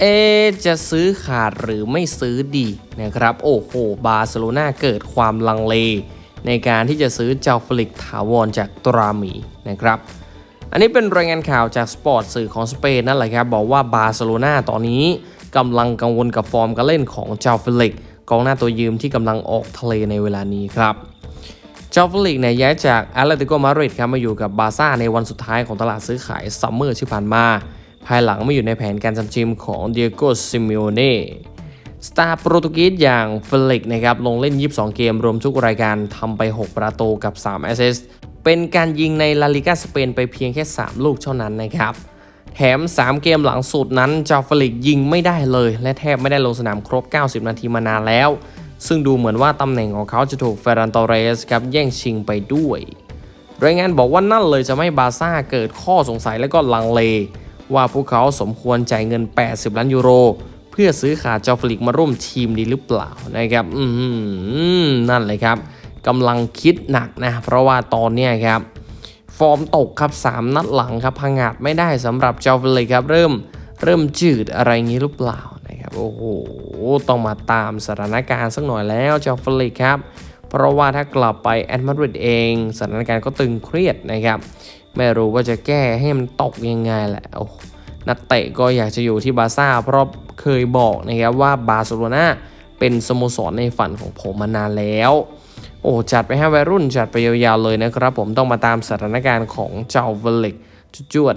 เอจะซื้อขาดหรือไม่ซื้อดีนะครับ โอ้โห บาร์เซโลนาเกิดความลังเล ในการที่จะซื้อเจ้าฟลิกถาวรจากตรามีนะครับ อันนี้เป็นรายงานข่าวจากสปอร์ตสื่อของสเปนนั่นแหละครับ บอกว่าบาร์เซโลนาตอนนี้กำลังกังวลกับฟอร์มการเล่นของเจ้าฟลิกกองหน้าตัวยืมที่กำลังออกทะเลในเวลานี้ครับเจ้าฟลิกเนี่ยย้ายจากแอตเลติโกมาดริดครับมาอยู่กับบาร์ซ่าในวันสุดท้ายของตลาดซื้อขายซัมเมอร์ที่ผ่านมา ภายหลังไม่อยู่ในแผนการจำชิมของเดียโกซิมิโอเน่สตาร์โปรตุกีสอย่างเฟลิกนะครับลงเล่น 22 เกมรวมทุกรายการทำไป 6 ประตูกับ 3 แอสเซสเป็นการยิงในลาลิกาสเปนไปเพียงแค่ 3 ลูกเท่านั้นนะครับ แถม 3 เกมหลังสุดนั้นเจ้าเฟลิกยิงไม่ได้เลย และแทบไม่ได้ลงสนามครบ 90 นาทีมานานแล้ว ซึ่งดูเหมือนว่าตำแหน่งของเขาจะถูกเฟรันตอเรสครับแย่งชิงไปด้วย รายงานบอกว่านั่นเลยจะไม่บาซ่าเกิดข้อสงสัยและก็ลังเล ว่าพวกเขาสมควรจ่ายเงิน 80 ล้านยูโร เพื่อซื้อขาดเจ้าฟลิกมาร่วมทีมดีหรือเปล่านะครับอืมนั่นเลยครับกำลังคิดหนักนะ เพราะว่าตอนนี้ครับฟอร์มตกครับ 3 นัดหลังครับพังงาดไม่ได้สำหรับเจ้าฟลิกครับเริ่มเริ่มจืดอะไรงี้หรือเปล่านะครับโอ้โหต้องมาตามสถานการณ์สักหน่อยแล้วเจ้าฟลิกครับ เพราะว่าถ้ากลับไปแอตมาดริดเองสถานการณ์ก็ตึงเครียดนะครับ ไม่รู้ว่าจะแก้ให้มันตกยังไงแหละโอ้นักเตะก็อยากจะอยู่ที่บาร์ซ่าเพราะเคยบอกนะครับว่าบาร์เซโลนาเป็นสโมสรในฝันของผมมานานแล้ว โอ้จัดไปให้วัยรุ่นจัดไปยาวๆเลยนะครับ ผมต้องมาตามสถานการณ์ของเจ้าเวลิกจวด